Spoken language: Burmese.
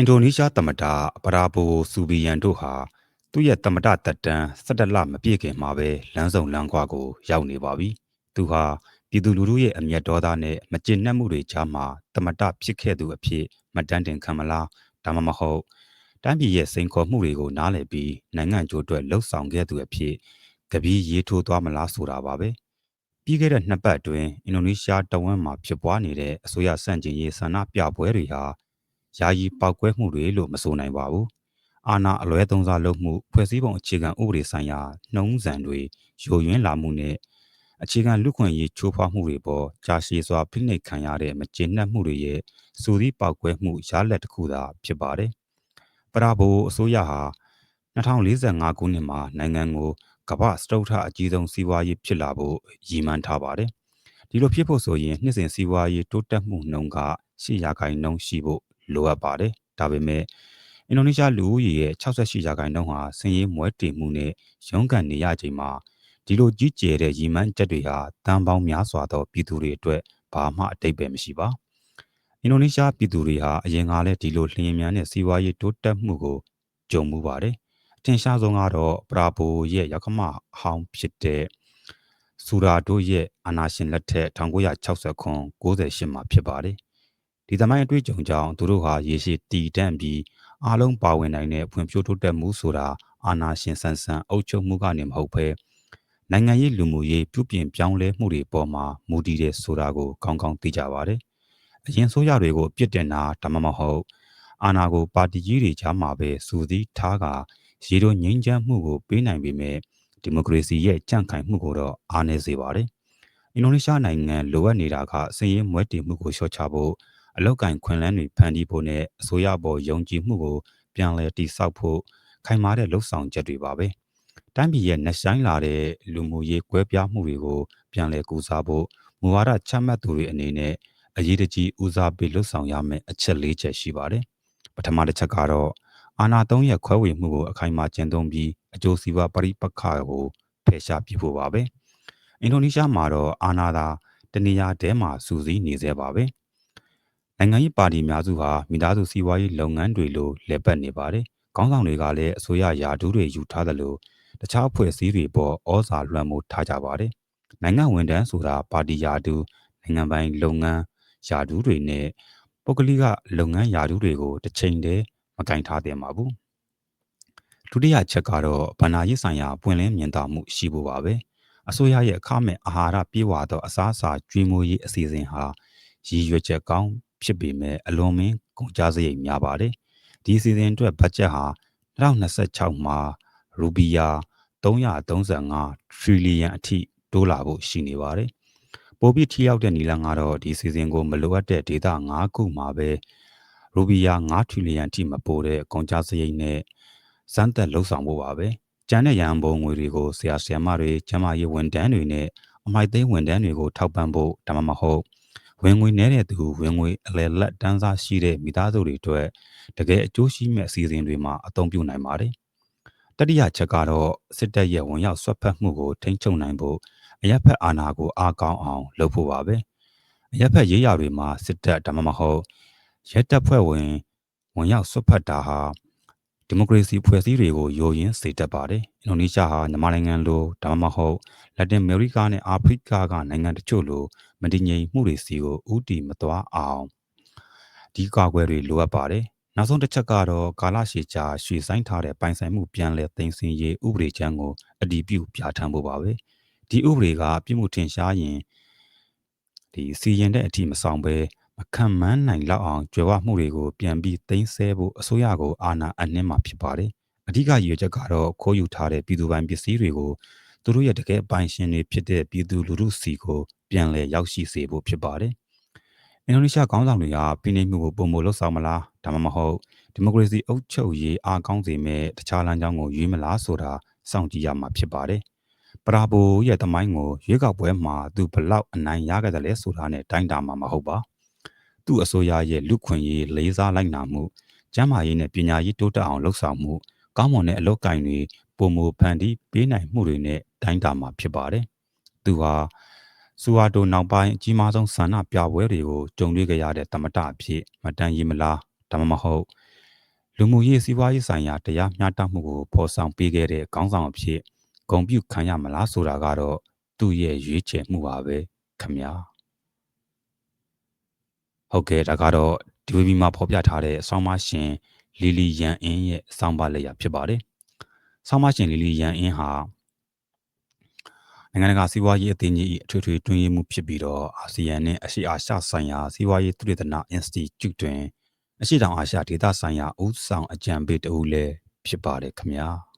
အင်ဒိုနီးရှားသမ္မတပရာဘိုဆူဘီယန်တို့ဟာသူ့ရဲ့သမ္မတတက်တန်း17လမပြည့်ခင်မှာပဲလမ်းစုံလမ်းခွကိုရောက်နေပါပြီ။သူဟာပြည်သူလူထုရဲ့အမျက်ဒေါသနဲ့မကျေနပ်မှုတွေကြားမှာသမ္မတဖြစ်ခဲ့သူအဖြစ်မတန်းတင်ခံမလားဒါမှမဟုတ်တိုင်းပြည်ရဲ့စိန်ခေါ်မှုတွေကိုနားလည်ပြီးနိုင်ငံကျိုးအတွက်လှုပ်ဆောင်ခဲ့သူအဖြစ်ကပီးရေးထိုးသွားမလားဆိုတာပါပဲ။ပြီးခဲ့တဲ့နှစ်ပတ်အတွင်းအင်ဒိုနီးရှားတဝန်းမှာဖြစ်ပွားနေတဲ့အစိုးရစန့်ကျင်ရေးဆန္ဒပြပွဲတွေဟာ ယာယီပောက်ကွဲမှုတွေလို့မဆိုနိုင်ပါဘူး။အာဏာအလွဲသုံးစားလုပ်မှုဖွဲ့စည်းပုံအခြေခံဥပဒေဆိုင်ရာနှုံးစံတွေယိုယွင်းလာမှုနဲ့အခြေခံလူခွင့်ရေးချိုးဖောက်မှုတွေပေါ်ကြာရှည်စွာဖိနှိပ်ခံရတဲ့မကျေနပ်မှုတွေရဲ့စူသီးပောက်ကွဲမှုရလက်တစ်ခုသာဖြစ်ပါတယ်။ပရာဘိုအစိုးရဟာ2045ခုနှစ်မှာနိုင်ငံကိုကမ္ဘာစတုထအကြီးဆုံးစီးပွားရေးဖြစ်လာဖို့ရည်မှန်းထားပါတယ်။ဒီလိုဖြစ်ဖို့ဆိုရင်နှစ်စဉ်စီးပွားရေးတိုးတက်မှုနှုန်းက8ရာခိုင်နှုန်းရှိဖို့ လိုအပ်ပါတယ်။ဒါပေမဲ့အင်ဒိုနီးရှားလူဦးရေရဲ့68ရာခိုင်နှုန်းဟာဆင်းရဲမွဲတေမှုနဲ့ရုန်းကန်နေရချိန်မှာဒီလိုကြီးကျယ်တဲ့ရည်မှန်းချက်တွေဟာတန်ပေါင်းများစွာသောပြည်သူတွေအတွက်ဘာမှအတိတ်ပဲမရှိပါ။အင်ဒိုနီးရှားပြည်သူတွေဟာအရင်ကလည်းဒီလိုလျင်မြန်တဲ့စီးပွားရေးတိုးတက်မှုကိုကြုံမှုပါတယ်။အထင်ရှားဆုံးကတော့ပရာဘိုရဲ့ရောက်ခမဟောင်းဖြစ်တဲ့ဆူရာတို့ရဲ့အာနာရှင်လက်ထက်1969 98မှာဖြစ်ပါတယ်။ ဒီသမိုင်းအတွေ့အကြုံကြောင့်သူတို့ဟာရေရှည်တည်တံ့ပြီးအားလုံးပါဝင်နိုင်တဲ့ဖွံ့ဖြိုးတိုးတက်မှုဆိုတာအာဏာရှင်ဆန်ဆန်အုပ်ချုပ်မှုကနေမဟုတ်ဘဲနိုင်ငံရေးလူမှုရေးပြုပြင်ပြောင်းလဲမှုတွေပေါ်မှာမူတည်တဲ့ဆိုတာကိုကောင်းကောင်းသိကြပါတယ်။အရင်ဆိုရတွေကိုပြစ်တင်တာဒါမှမဟုတ်အာဏာကိုပါတီကြီးတွေကြားမှာပဲစူးစီးထားကရေတို့ငြိမ်းချမ်းမှုကိုပေးနိုင်ပေမဲ့ဒီမိုကရေစီရဲ့ကြန့်ခိုင်မှုကိုတော့အားနည်းစေပါတယ်။အင်ဒိုနီးရှားနိုင်ငံလိုအပ်နေတာကစည်ရင်းမွဲတည်မှုကိုလျှော့ချဖို့ အလောက်ကင်ခွင်လန်းတွေဖန်တီးဖို့နဲ့အစိုးရပေါ်ယုံကြည်မှုကိုပြန်လည်တည်ဆောက်ဖို့ခိုင်မာတဲ့လှုပ်ဆောင်ချက်တွေပါပဲ။တိုင်းပြည်ရဲ့နှဆိုင်လာတဲ့လူမှုရေးကွဲပြားမှုတွေကိုပြန်လည်ကူစားဖို့မူဝါဒချမှတ်သူတွေအနေနဲ့အရေးတကြီးဦးစားပေးလှုပ်ဆောင်ရမယ့်အချက်၄ချက်ရှိပါတယ်။ပထမတစ်ချက်ကတော့အာဏာသုံးရခွဲဝေမှုကိုအခိုင်အမာကျင့်သုံးပြီးအကျိုးစီးပွားပရိပက္ခကိုဖယ်ရှားပြဖို့ပါပဲ။အင်ဒိုနီးရှားမှာတော့အာဏာသာတနေရာတဲမှာစူးစီးနေသေးပါပဲ။ နိုင်ငံရေးပါတီအများစုဟာမိသားစုစီးပွားရေးလုပ်ငန်းတွေလိုလည်ပတ်နေပါတယ်။ခေါင်းဆောင်တွေကလည်းအစိုးရယာဒူးတွေယူထားသလိုတခြားအဖွဲ့အစည်းတွေပေါ်ဩဇာလွှမ်းမိုးထားကြပါတယ်။နိုင်ငံဝန်ထမ်းဆိုတာပါတီယာဒူးနိုင်ငံပိုင်လုပ်ငန်းယာဒူးတွေနဲ့ပုဂ္ဂလိကလုပ်ငန်းယာဒူးတွေကိုတစ်ချိန်တည်းမကင်ထားသင့်ပါဘူး။ဒုတိယချက်ကတော့ဗန္နာရေးဆိုင်ရာပွင့်လင်းမြင်သာမှုရှိဖို့ပါပဲ။အစိုးရရဲ့အခမဲ့အာဟာရပြေဝသောအစားအစာကျွေးမွေးရေးအစီအစဉ်ဟာရည်ရွယ်ချက်ကောင်း ဖြစ်ပေမဲ့အလွန်မင်းကုန်ကျစရိတ်များပါတယ်။ဒီစီစဉ်အတွက်ဘတ်ဂျက်ဟာ2026မှာရူပီယာ335ထရီလီယံအထိတိုးလာဖို့ရှိနေပါတယ်။ပိုပြီးထိရောက်တဲ့နီလန်ကတော့ဒီစီစဉ်ကိုမလိုအပ်တဲ့ဒေတာ9ခုမှာပဲရူပီယာ9ထရီလီယံအထိမပိုတဲ့ကုန်ကျစရိတ်နဲ့စမ်းသက်လှုပ်ဆောင်ဖို့ပါပဲ။ကျန်တဲ့ရန်ပုံငွေတွေကိုဆရာဆရာမတွေကျမရေးဝန်တန်းတွေနဲ့အမိုက်သိမ်းဝန်တန်းတွေကိုထောက်ပံ့ဖို့ဒါမှမဟုတ် ဝင်ငွေနည်းတဲ့သူဝင်ငွေအလယ်လက်တန်းစားရှိတဲ့မိသားစုတွေအတွက်တကယ်အကျိုးရှိမဲ့အစီအစဉ်တွေမှာအသုံးပြုနိုင်ပါတယ်။တတိယချက်ကတော့စစ်တပ်ရဲ့ဝန်ရောက်ဆွတ်ဖက်မှုကိုထိန်းချုပ်နိုင်ဖို့အရက်ဖက်အာဏာကိုအားကောင်းအောင်လုပ်ဖို့ပါပဲ။အရက်ဖက်ရေးရာတွေမှာစစ်တပ်ဒါမှမဟုတ်ရဲတပ်ဖွဲ့ဝင်ဝန်ရောက်ဆွတ်ဖက်တာဟာ ဒီမိုကရေစီဖွဲ့စည်းတွေကိုယိုယင်းစေတတ်ပါတယ်။အင်ဒိုနီးရှားဟာမြန်မာနိုင်ငံလိုဒါမှမဟုတ်လက်တင်အမေရိကနဲ့အာဖရိကကနိုင်ငံတချို့လိုမတည်ငြိမ်မှုတွေစီကိုဥတီမသွားအောင်ဒီကာကွယ်တွေလိုအပ်ပါတယ်။နောက်ဆုံးတစ်ချက်ကတော့ကာလရှည်ကြာရွှေဆိုင်ထားတဲ့ပိုင်ဆိုင်မှုပြန်လည်သိမ်းဆည်းရေးဥပဒေချမ်းကိုအတည်ပြုပြဋ္ဌာန်းဖို့ပါပဲ။ဒီဥပဒေက ပြစ်မှုထင်ရှားရင်ဒီစီရင်တဲ့အထိမဆောင်ပဲ မခံမန်းနိုင်လောက်အောင်ကြွယ်ဝမှုတွေကိုပြန်ပြီးသိမ်းဆဲဖို့အစိုးရကိုအာဏာအနှင်းမှာဖြစ်ပါတယ်။အဓိကရည်ရွယ်ချက်ကတော့ခိုးယူထားတဲ့ပြည်သူပိုင်ပစ္စည်းတွေကိုသူတို့ရဲ့တကယ်ပိုင်ရှင်တွေဖြစ်တဲ့ပြည်သူလူထုစီကိုပြန်လည်ရောက်ရှိစေဖို့ဖြစ်ပါတယ်။အင်ဒိုနီးရှားခေါင်းဆောင်တွေကပြည်내မှုကိုပုံမလို့ဆောင်မလားဒါမှမဟုတ်ဒီမိုကရေစီအုပ်ချုပ်ရေးအားကောင်းစေမဲ့တခြားလမ်းကြောင်းကိုရွေးမလားဆိုတာစောင့်ကြည့်ရမှာဖြစ်ပါတယ်။ပရာဘိုရဲ့တမိုင်းကိုရွေးကောက်ပွဲမှာသူဘလောက်အနိုင်ရခဲ့တယ်လဲဆိုတာနဲ့တိုင်းတာမှာမဟုတ်ပါ။ သူ့အစိုးရရဲ့လူခွင့်ရေးလေးစားလိုက်နာမှုကျန်းမာရေးနဲ့ပညာရေးတိုးတက်အောင်လှုပ်ဆောင်မှုကောင်းမွန်တဲ့အလုပ်ကိုင်တွေပုံမဖန်တီးပေးနိုင်မှုတွေနဲ့တိုင်းတာမှာဖြစ်ပါတယ်။သူဟာဆူဟာတိုနောက်ပိုင်းအကြီးမားဆုံးဆန္ဒပြပွဲတွေကိုကြုံတွေ့ကြရတဲ့တမတအဖြစ်မတန်ရီမလားဒါမှမဟုတ်လူမှုရေးစီးပွားရေးဆိုင်ရာတရားမျှတမှုကိုဖော်ဆောင်ပေးခဲ့တဲ့ခေါင်းဆောင်အဖြစ်ဂုဏ်ပြုခံရမလားဆိုတာကတော့သူ့ရဲ့ရွေးချယ်မှုပါပဲခင်ဗျာ ဟုတ်ကဲ့ဒါကတော့ဒီဝီဘီမှာဖော်ပြထားတဲ့ဆောင်းမရှင်လီလီယန်အင်းရဲ့ဆောင်းပါလက်ရဖြစ်ပါတယ်ဆောင်းမရှင်လီလီယန်အင်းဟာနိုင်ငံတကာစီးပွားရေးအသင်းကြီးအထွေထွေတွင်းရေးမှုဖြစ်ပြီးတော့အာဆီယံနဲ့အရှေ့အာရှဆိုင်ရာစီးပွားရေးသုတေသန Institute တွင်အရှေ့တောင်အာရှဒေသဆိုင်ရာဦးဆောင်အကြံပေးတဦးလည်းဖြစ်ပါတယ်ခင်ဗျာ။